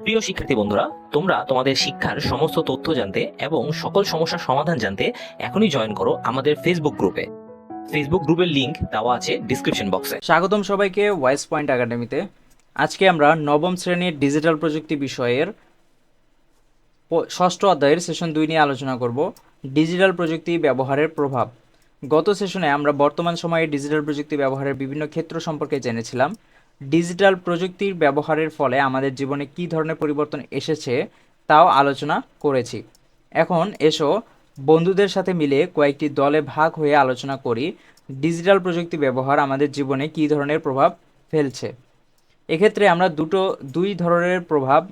প্রিয় শিক্ষার্থী বন্ধুরা, তোমরা তোমাদের শিক্ষার সমস্ত তথ্য জানতে এবং সকল সমস্যার সমাধান জানতে এখনই জয়েন করো আমাদের ফেসবুক গ্রুপে ফেসবুক গ্রুপের লিংক দেওয়া আছে ডিসক্রিপশন বক্সে স্বাগতম সবাইকে ওয়াইস পয়েন্ট একাডেমিতে আজকে আমরা নবম শ্রেণির ডিজিটাল প্রযুক্তি বিষয়ের ষষ্ঠ অধ্যায়ের সেশন দুই নিয়ে আলোচনা করব ডিজিটাল প্রযুক্তি ব্যবহারের প্রভাব। গত সেশনে আমরা বর্তমান সময়ে ডিজিটাল প্রযুক্তি ব্যবহারের বিভিন্ন ক্ষেত্র সম্পর্কে জেনেছিলাম। ডিজিটাল প্রযুক্তির ব্যবহারের ফলে আমাদের জীবনে কী ধরনের পরিবর্তন এসেছে তাও আলোচনা করেছি। এখন এসো, বন্ধুদের সাথে মিলে কয়েকটি দলে ভাগ হয়ে আলোচনা করি, ডিজিটাল প্রযুক্তি ব্যবহার আমাদের জীবনে কী ধরনের প্রভাব ফেলছে। এক্ষেত্রে আমরা দুটো, দুই ধরনের প্রভাব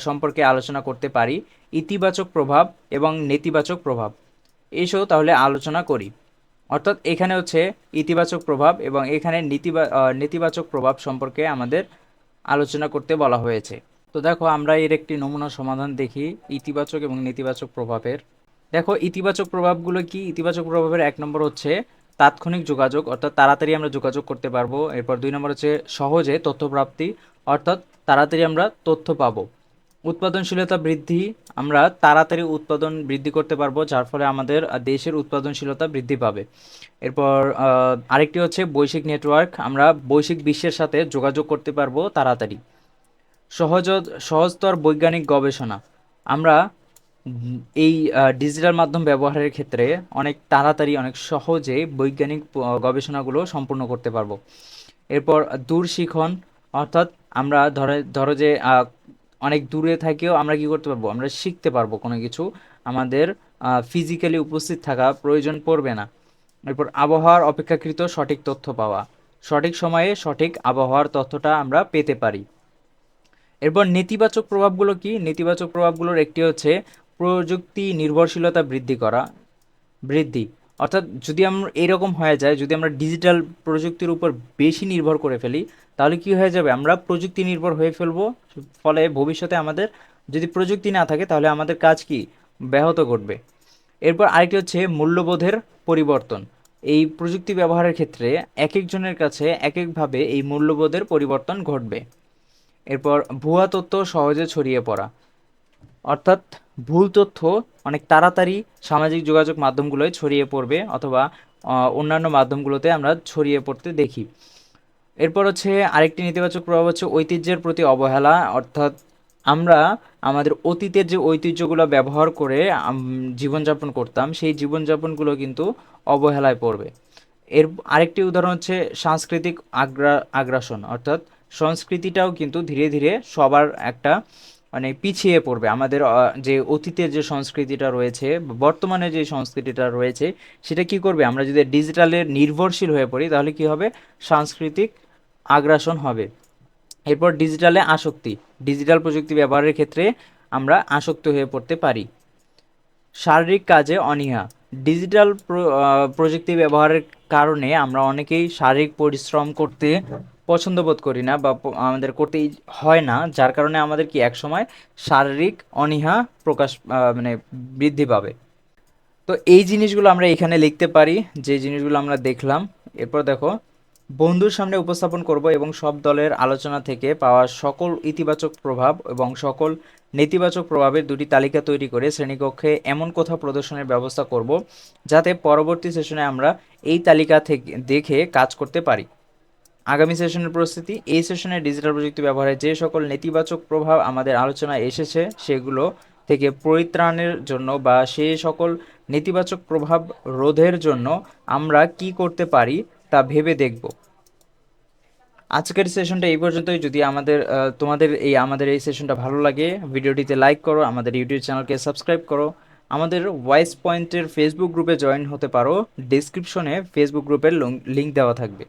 সম্পর্কে আলোচনা করতে পারি, ইতিবাচক প্রভাব এবং নেতিবাচক প্রভাব। এসো তাহলে আলোচনা করি। অর্থাৎ এখানে হচ্ছে ইতিবাচক প্রভাব এবং এখানে নীতিবা নেতিবাচক প্রভাব সম্পর্কে আমাদের আলোচনা করতে বলা হয়েছে। তো দেখো, আমরা এর একটি নমুনা সমাধান দেখি, ইতিবাচক এবং নেতিবাচক প্রভাবের। দেখো, ইতিবাচক প্রভাবগুলো কি? ইতিবাচক প্রভাবের এক নম্বর হচ্ছে তাৎক্ষণিক যোগাযোগ, অর্থাৎ তাড়াতাড়ি আমরা যোগাযোগ করতে পারব। এরপর দুই নম্বর হচ্ছে সহজে তথ্যপ্রাপ্তি, অর্থাৎ তাড়াতাড়ি আমরা তথ্য পাবো। উৎপাদনশীলতা বৃদ্ধি, আমরা তাড়াতাড়ি উৎপাদন বৃদ্ধি করতে পারব, যার ফলে আমাদের দেশের উৎপাদনশীলতা বৃদ্ধি পাবে। এরপর আরেকটি হচ্ছে বৈশ্বিক নেটওয়ার্ক, আমরা বৈশ্বিক বিশ্বের সাথে যোগাযোগ করতে পারব তাড়াতাড়ি। সহজ, সহজতর বৈজ্ঞানিক গবেষণা, আমরা এই ডিজিটাল মাধ্যম ব্যবহারের ক্ষেত্রে অনেক তাড়াতাড়ি, অনেক সহজে বৈজ্ঞানিক গবেষণাগুলো সম্পূর্ণ করতে পারব। এরপর দূর শিখন অর্থাৎ আমরা ধরে, ধরো যে অনেক দূরে থেকেও আমরা কি করতে পারব? আমরা শিখতে পারব কোনো কিছু। আমাদের ফিজিক্যালি উপস্থিত থাকা প্রয়োজন পড়বে না। এরপর আবহাওয়ার অপেক্ষাকৃত সঠিক তথ্য পাওয়া। সঠিক সময়ে সঠিক আবহাওয়ার তথ্যটা আমরা পেতে পারি। এরপর নেতিবাচক প্রভাবগুলো কি? নেতিবাচক প্রভাবগুলোর একটি হচ্ছে প্রযুক্তি নির্ভরশীলতা বৃদ্ধি করা। বৃদ্ধি। অর্থাৎ যদি আমরা এরকম হয়ে যায়, যদি আমরা ডিজিটাল প্রযুক্তির উপর বেশি নির্ভর করে ফেলি, তাহলে কি হয়ে যাবে? আমরা প্রযুক্তি নির্ভর হয়ে ফেলব, ফলে ভবিষ্যতে আমাদের যদি প্রযুক্তি না থাকে, তাহলে আমাদের কাজ কি? ব্যাহত ঘটবে। এরপর আরেকটি হচ্ছে মূল্যবোধের পরিবর্তন। এই প্রযুক্তি ব্যবহারের ক্ষেত্রে এক একজনের কাছে এক একভাবে এই মূল্যবোধের পরিবর্তন ঘটবে। এরপর ভুয়া তথ্য সহজে ছড়িয়ে পড়া। অর্থাৎ ভুল তথ্য অনেক তাড়াতাড়ি সামাজিক যোগাযোগ মাধ্যমগুলোয় ছড়িয়ে পড়বে অথবা অন্যান্য মাধ্যমগুলোতে আমরা ছড়িয়ে পড়তে দেখি। এরপর হচ্ছে আরেকটি নেতিবাচক প্রভাব হচ্ছে ঐতিহ্যের প্রতি অবহেলা। অর্থাৎ আমরা আমাদের অতীতের যে ঐতিহ্যগুলো ব্যবহার করে জীবনযাপন করতাম, সেই জীবনযাপনগুলো কিন্তু অবহেলায় পড়বে। এর আরেকটি উদাহরণ হচ্ছে সাংস্কৃতিক আগ্রা, আগ্রাসন। অর্থাৎ সংস্কৃতিটাও কিন্তু ধীরে ধীরে সবার একটা মানে পিছিয়ে পড়বে। আমাদের যে অতীতের যে সংস্কৃতিটা রয়েছে বর্তমানে যে সংস্কৃতিটা রয়েছে, সেটা কি করবে? আমরা যদি ডিজিটালের নির্ভরশীল হয়ে পড়ি, তাহলে কি হবে? সাংস্কৃতিক আগ্রাসন হবে। এরপর ডিজিটালে আসক্তি। ডিজিটাল প্রযুক্তি ব্যবহারের ক্ষেত্রে আমরা আসক্ত হয়ে পড়তে পারি। শারীরিক কাজে অনীহা। ডিজিটাল প্রযুক্তি ব্যবহারের কারণে আমরা অনেকেই শারীরিক পরিশ্রম করতে পছন্দ বোধ করি না বা আমাদের করতে হয় না, যার কারণে আমাদের কি একসময় শারীরিক অনীহা প্রকাশ মানে বৃদ্ধি পাবে। তো এই জিনিসগুলো আমরা এখানে লিখতে পারি, যে জিনিসগুলো আমরা দেখলাম। এরপর দেখো, বন্ধুর সামনে উপস্থাপন করব এবং সব দলের আলোচনা থেকে পাওয়া সকল ইতিবাচক প্রভাব এবং সকল নেতিবাচক প্রভাবের দুটি তালিকা তৈরি করে শ্রেণীকক্ষে এমন কোথাও প্রদর্শনের ব্যবস্থা করব, যাতে পরবর্তী সেশনে আমরা এই তালিকা থেকে, দেখে কাজ করতে পারি। আগামী সেশনের প্রস্তুতি, এই সেশনে ডিজিটাল প্রযুক্তি ব্যবহারের যে সকল নেতিবাচক প্রভাব আমাদের আলোচনায় এসেছে, সেগুলো থেকে পরিত্রাণের জন্য বা সেই সকল নেতিবাচক প্রভাব রোধের জন্য আমরা কি করতে পারি তা ভেবে দেখব। আজকের সেশনটা এই পর্যন্তই। যদি আমাদের তোমাদের এই, আমাদের এই সেশনটা ভালো লাগে, ভিডিওটিতে লাইক করো, আমাদের ইউটিউব চ্যানেলকে সাবস্ক্রাইব করো। আমাদের ওয়াইস পয়েন্টের ফেসবুক গ্রুপে জয়েন হতে পারো। ডিসক্রিপশনে ফেসবুক গ্রুপের লিঙ্ক দেওয়া থাকবে।